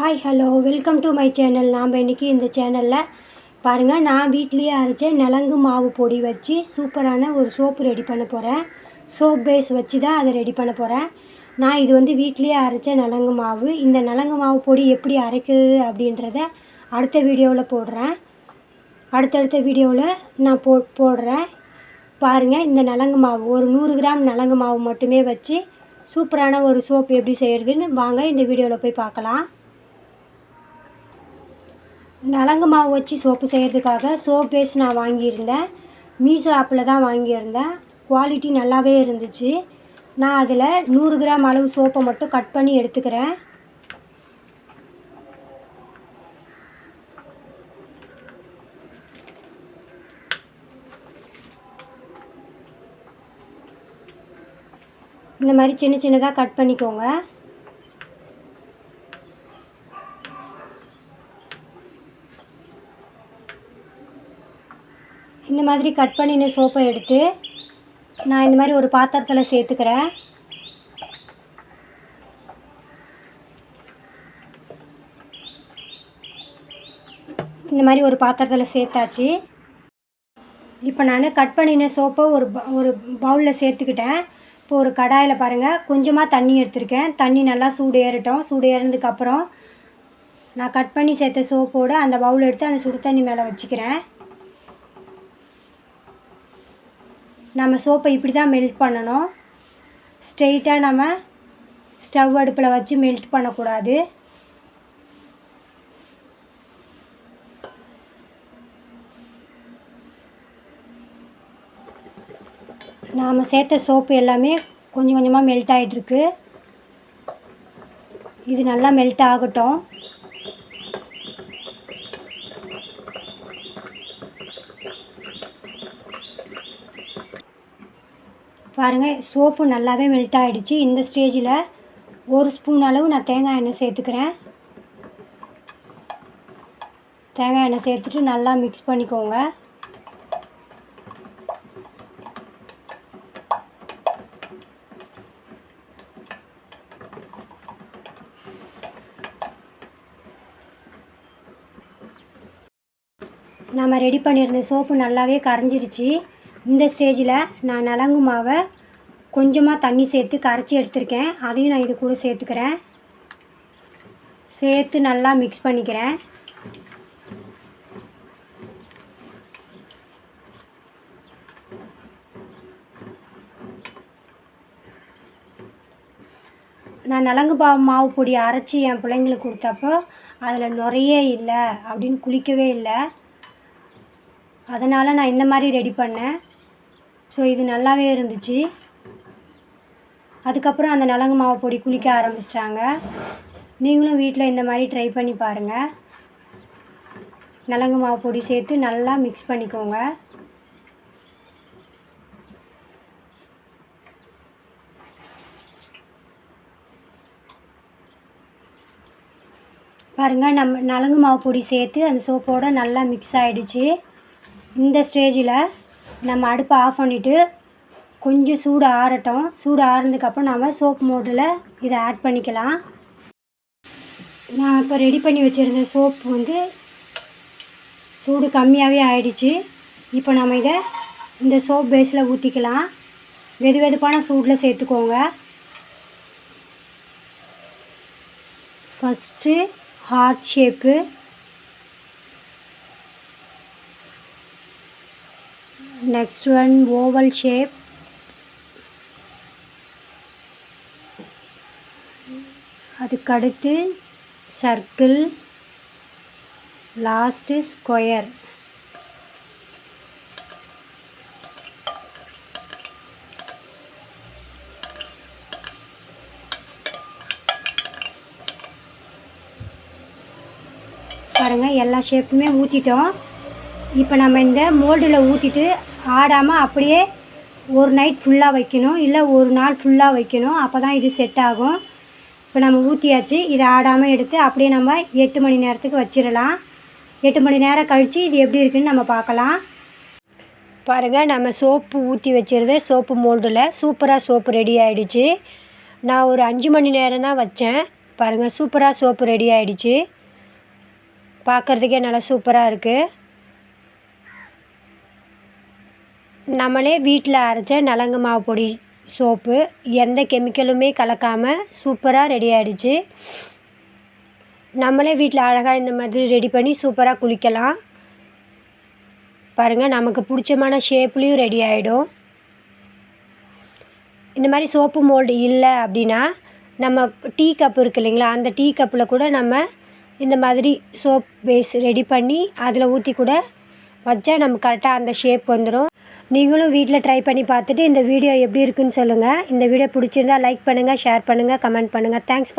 Hi hello welcome to my channel நாம் இன்றைக்கி இந்த சேனலில் பாருங்கள் நான் வீட்லேயே அரைச்ச நலங்கு மாவு பொடி வச்சு சூப்பரான ஒரு சோப்பு ரெடி பண்ண போகிறேன் சோப் பேஸ் வச்சு தான் அதை ரெடி பண்ண போகிறேன் நான் இது வந்து வீட்லேயே அரைச்ச நலங்கு மாவு. இந்த நலங்கு மாவு பொடி எப்படி அரைக்கிறது அப்படின்றத அடுத்த வீடியோவில் போடுறேன். அடுத்தடுத்த வீடியோவில் நான் போ போடுறேன். பாருங்கள் இந்த நலங்கு மாவு ஒரு நூறு கிராம் நலங்கு மாவு மட்டுமே வச்சு சூப்பரான ஒரு சோப் எப்படி செய்கிறதுன்னு வாங்க இந்த வீடியோவில் போய் பார்க்கலாம். நலங்கு மாவு வச்சு சோப்பு செய்கிறதுக்காக சோப் பேஸ் நான் வாங்கியிருந்தேன். மீஷோ ஆப்பில் தான் வாங்கியிருந்தேன். குவாலிட்டி நல்லாவே இருந்துச்சு. நான் அதில் நூறு கிராம் அளவு சோப்பை மட்டும் கட் பண்ணி எடுத்துக்கிறேன். இந்த மாதிரி சின்ன சின்னதாக கட் பண்ணிக்கோங்க. இந்த மாதிரி கட் பண்ணின சோப்பை எடுத்து நான் இந்த மாதிரி ஒரு பாத்திரத்தில் சேர்த்துக்கிறேன். இந்த மாதிரி ஒரு பாத்திரத்தில் சேர்த்தாச்சு. இப்போ நான் கட் பண்ணின சோப்பை ஒரு ப ஒரு பவுலில் சேர்த்துக்கிட்டேன். இப்போ ஒரு கடாயில் பாருங்கள் கொஞ்சமாக தண்ணி எடுத்திருக்கேன். தண்ணி நல்லா சூடு ஏறட்டும் சூடு ஏறினதுக்கப்புறம் நான் கட் பண்ணி சேர்த்த சோப்போடு அந்த பவுல் எடுத்து அந்த சுடு தண்ணி மேலே வச்சுக்கிறேன். நம்ம சோப்பை இப்படி தான் மெல்ட் பண்ணணும் ஸ்ட்ரெயிட்டாக நம்ம ஸ்டவ் அடுப்பில் வச்சு மெல்ட் பண்ணக்கூடாது. நாம் சேர்த்த சோப்பு எல்லாமே கொஞ்சம் கொஞ்சமாக மெல்ட் ஆகிட்டுருக்கு இது நல்லா மெல்ட் ஆகட்டும். பாருங்கள் சோப்பு நல்லாவே மெல்ட் ஆகிடுச்சு இந்த ஸ்டேஜில் ஒரு ஸ்பூன் அளவு நான் தேங்காய் எண்ணெய் சேர்த்துக்கிறேன். தேங்காய் எண்ணெய் சேர்த்துட்டு நல்லா மிக்ஸ் பண்ணிக்கோங்க. நம்ம ரெடி பண்ணியிருந்த சோப்பு நல்லாவே கரைஞ்சிருச்சு. இந்த ஸ்டேஜில் நான் நலங்கு மாவை கொஞ்சமாக தண்ணி சேர்த்து கரைச்சி எடுத்திருக்கேன். அதையும் நான் இது கூட சேர்த்துக்கிறேன். சேர்த்து நல்லா மிக்ஸ் பண்ணிக்கிறேன். நான் நலங்கு பா மாவு பொடி அரைச்சி என் பிள்ளைங்களுக்கு கொடுத்தப்போ அதில் நுரையே இல்லை அப்படின்னு குளிக்கவே இல்லை. அதனால் நான் இந்த மாதிரி ரெடி பண்ணேன். ஸோ இது நல்லாவே இருந்துச்சு. அதுக்கப்புறம் அந்த நலங்கு மாவு பொடி குளிக்க ஆரம்பிச்சிட்டாங்க. நீங்களும் வீட்டில் இந்த மாதிரி ட்ரை பண்ணி பாருங்கள் நலங்கு மாவு பொடி சேர்த்து நல்லா மிக்ஸ் பண்ணிக்கோங்க. பாருங்கள் நம்ம நலங்கு மாவு பொடி சேர்த்து அந்த சோப்போடு நல்லா மிக்ஸ் ஆகிடுச்சு இந்த ஸ்டேஜில் நம்ம அடுப்பை ஆஃப் பண்ணிவிட்டு கொஞ்சம் சூடு ஆறட்டும். சூடு ஆறுனதுக்கப்புறம் நாம் சோப் மோட்டில் இதை ஆட் பண்ணிக்கலாம். நான் இப்போ ரெடி பண்ணி வச்சுருந்த சோப் வந்து சூடு கம்மியாகவே ஆயிடுச்சு. இப்போ நம்ம இதை இந்த சோப் பேஸில் ஊற்றிக்கலாம் வெது வெதுப்பான சூடில் சேர்த்துக்கோங்க. First heart shape next one oval shape. அதுக்கடுத்து சர்க்கிள் லாஸ்ட்டு ஸ்கொயர் பாருங்கள் எல்லா ஷேப்புமே ஊற்றிட்டோம் இப்போ நம்ம இந்த மோல்டில் ஊற்றிட்டு ஆடாமல் அப்படியே ஒரு நைட் ஃபுல்லாக வைக்கணும். இல்லை ஒரு நாள் ஃபுல்லாக வைக்கணும். அப்போ தான் இது செட் ஆகும். இப்போ நம்ம ஊற்றியாச்சு இதை ஆடாமல் எடுத்து அப்படியே நம்ம எட்டு மணி நேரத்துக்கு வச்சிடலாம். எட்டு மணி நேரம் கழித்து இது எப்படி இருக்குதுன்னு நம்ம பார்க்கலாம். பாருங்கள் நம்ம சோப்பு ஊற்றி வச்சுருது சோப்பு மோல்டில் சூப்பராக சோப்பு ரெடி ஆகிடுச்சு நான் ஒரு அஞ்சு மணி நேரம் தான் வச்சேன். பாருங்கள் சூப்பராக சோப்பு ரெடி ஆகிடுச்சு பார்க்குறதுக்கே நல்லா சூப்பராக இருக்குது நம்மளே வீட்டில் அரைச்ச நலங்கு மாவு பொடி சோப்பு எந்த கெமிக்கலுமே கலக்காமல் சூப்பராக ரெடி ஆகிடுச்சு நம்மளே வீட்டில் அழகாக இந்த மாதிரி ரெடி பண்ணி சூப்பராக குளிக்கலாம். பாருங்கள் நமக்கு பிடிச்சமான ஷேப்லேயும் ரெடி ஆகிடும் இந்த மாதிரி சோப்பு மோல்டு இல்லை அப்படின்னா நம்ம டீ கப் இருக்கு இல்லைங்களா அந்த டீ கப்பில் கூட நம்ம இந்த மாதிரி சோப் பேஸ் ரெடி பண்ணி அதில் ஊற்றி கூட வச்சா நம்ம கரெக்டாக அந்த ஷேப் வந்துடும் நீங்களும் வீட்டில் ட்ரை பண்ணி பார்த்துட்டு இந்த வீடியோ எப்படி இருக்குன்னு சொல்லுங்கள் இந்த வீடியோ பிடிச்சிருந்தா லைக் பண்ணுங்கள் ஷேர் பண்ணுங்கள் கமெண்ட் பண்ணுங்கள் தேங்க்ஸ் ஃபார்